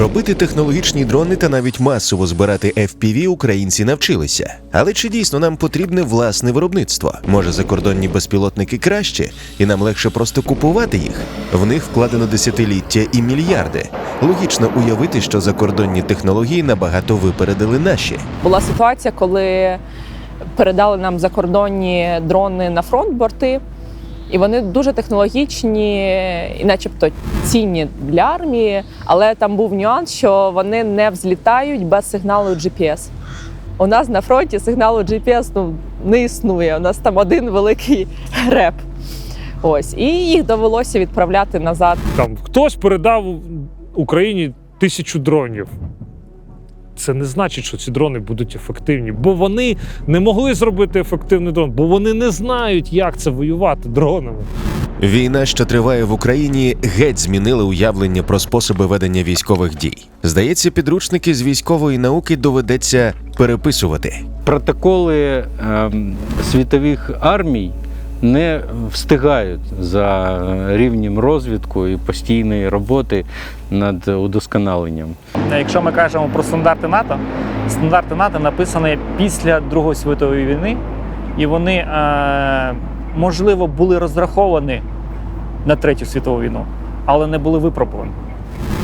Робити технологічні дрони та навіть масово збирати FPV українці навчилися. Але чи дійсно нам потрібне власне виробництво? Може, закордонні безпілотники краще, і нам легше просто купувати їх? В них вкладено десятиліття і мільярди. Логічно уявити, що закордонні технології набагато випередили наші. Була ситуація, коли передали нам закордонні дрони на фронт борти, і вони дуже технологічні, і начебто цінні для армії, але там був нюанс, що вони не взлітають без сигналу GPS. У нас на фронті сигналу GPS ну, не існує. У нас там один великий реп. Ось, і їх довелося відправляти назад Там хтось передав Україні тисячу дронів. Це не значить, що ці дрони будуть ефективні, бо вони не могли зробити ефективний дрон, бо вони не знають, як це воювати дронами. Війна, що триває в Україні, геть змінила уявлення про способи ведення військових дій. Здається, підручники з військової науки доведеться переписувати. Протоколи ем, світових армій не встигають за рівнем розвитку і постійної роботи над удосконаленням. Якщо ми кажемо про стандарти НАТО, стандарти НАТО написані після Другої світової війни, і вони, е, можливо, були розраховані на Третю світову війну, але не були випробувані.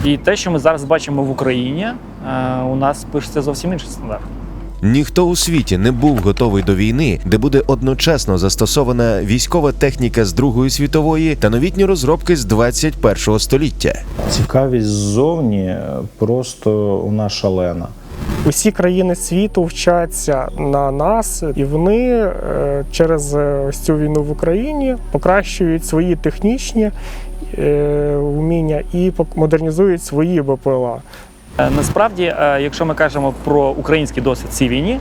І те, що ми зараз бачимо в Україні, е, у нас пишеться зовсім інший стандарт. Ніхто у світі не був готовий до війни, де буде одночасно застосована військова техніка з Другої світової та новітні розробки з 21 століття. Цікавість ззовні просто у нас шалена. Усі країни світу вчаться на нас, і вони е, через е, ось цю війну в Україні покращують свої технічні е, вміння і пок- модернізують свої БПЛА. Е, Насправді, е, якщо ми кажемо про український досвід цій війні,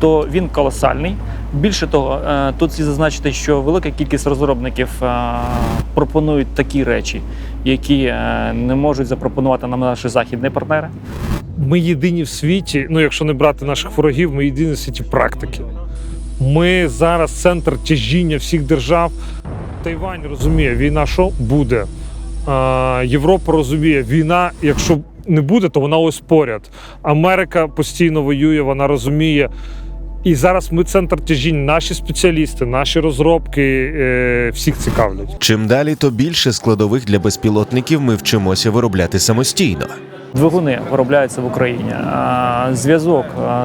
то він колосальний. Більше того, е, тут слід зазначити, що велика кількість розробників пропонують такі речі, які не можуть запропонувати нам наші західні партнери. Ми єдині в світі, ну якщо не брати наших ворогів, ми єдині в світі практики. Ми зараз центр тяжіння всіх держав. Тайвань розуміє, війна що буде. Європа розуміє, війна, якщо не буде, то вона ось поряд. Америка постійно воює, вона розуміє. І зараз ми центр тяжінь. Наші спеціалісти, наші розробки е, всіх цікавлять. Чим далі, то більше складових для безпілотників ми вчимося виробляти самостійно. Двигуни виробляються в Україні, зв'язок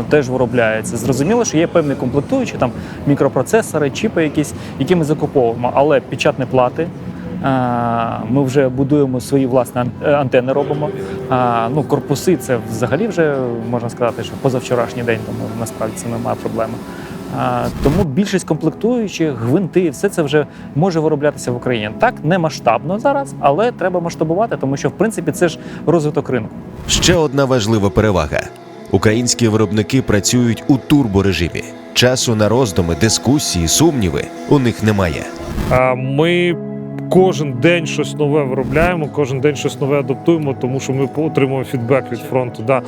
теж виробляється. Зрозуміло, що є певні комплектуючі, там мікропроцесори, чіпи якісь, які ми закуповуємо, але печатні плати. Ми вже будуємо свої власні ан- е, антени, робимо. Ну, корпуси це взагалі вже можна сказати, що позавчорашній день, тому насправді це немає проблеми. Тому більшість комплектуючих, гвинти, все це вже може вироблятися в Україні. Так, не масштабно зараз, але треба масштабувати, тому що в принципі це ж розвиток ринку. Ще одна важлива перевага: українські виробники працюють у турборежимі. Часу на роздуми, дискусії, сумніви у них немає. Ми кожен день щось нове виробляємо, кожен день щось нове адаптуємо, тому що ми отримуємо фідбек від фронту. Да.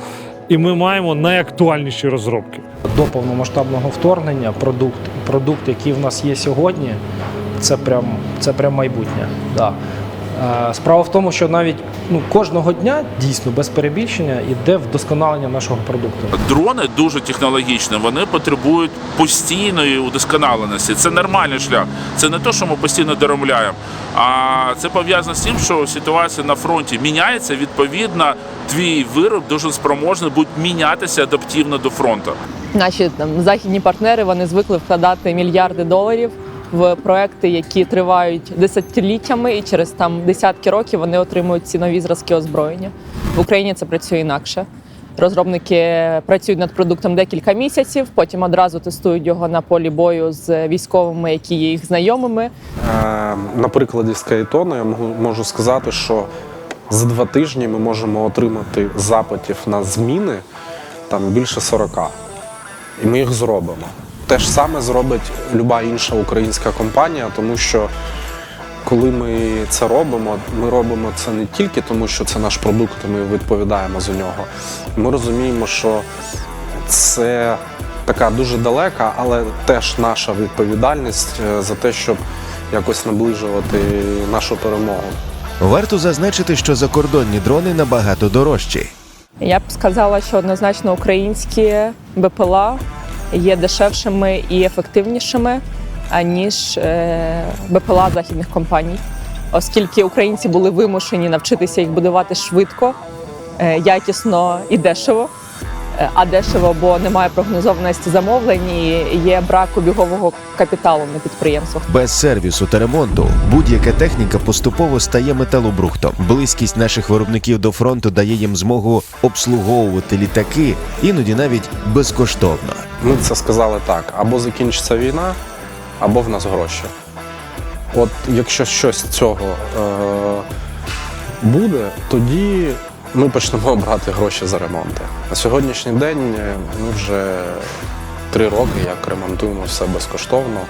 І ми маємо найактуальніші розробки. до повномасштабного вторгнення продукт, продукт, який в нас є сьогодні, це прям, це прям майбутнє. Да. Е, Справа в тому, що навіть ну, кожного дня дійсно без перебільшення йде вдосконалення нашого продукту. Дрони дуже технологічні, вони потребують постійної удосконаленості. Це нормальний шлях. Це не те, що ми постійно доробляємо, а це пов'язано з тим, що ситуація на фронті міняється. Відповідно, твій вироб дуже спроможний буде мінятися адаптивно до фронту. Наші там західні партнери вони звикли вкладати мільярди доларів в проекти, які тривають десятиліттями, і через там десятки років вони отримують ці нові зразки озброєння. В Україні це працює інакше. Розробники працюють над продуктом декілька місяців, потім одразу тестують його на полі бою з військовими, які є їх знайомими. Е, На прикладі Скайтону я можу сказати, що за два тижні ми можемо отримати запитів на зміни там більше 40. І ми їх зробимо. Те ж саме зробить люба інша українська компанія, тому що коли ми це робимо, ми робимо це не тільки тому, що це наш продукт, і ми відповідаємо за нього. Ми розуміємо, що це така дуже далека, але теж наша відповідальність е, за те, щоб якось наближувати нашу перемогу. Варто зазначити, що закордонні дрони набагато дорожчі. Я б сказала, що однозначно українські БПЛА є дешевшими і ефективнішими, аніж е, БПЛА західних компаній, оскільки українці були вимушені навчитися їх будувати швидко, е, якісно і дешево. Е, А дешево, бо немає прогнозованості замовлень і є брак обігового капіталу на підприємствах. Без сервісу та ремонту будь-яка техніка поступово стає металобрухтом. Близькість наших виробників до фронту дає їм змогу обслуговувати літаки, іноді навіть безкоштовно. Ми це сказали так: або закінчиться війна, або в нас гроші. От якщо щось з цього е- буде, тоді ми почнемо брати гроші за ремонти. На сьогоднішній день ми вже три роки як ремонтуємо все безкоштовно.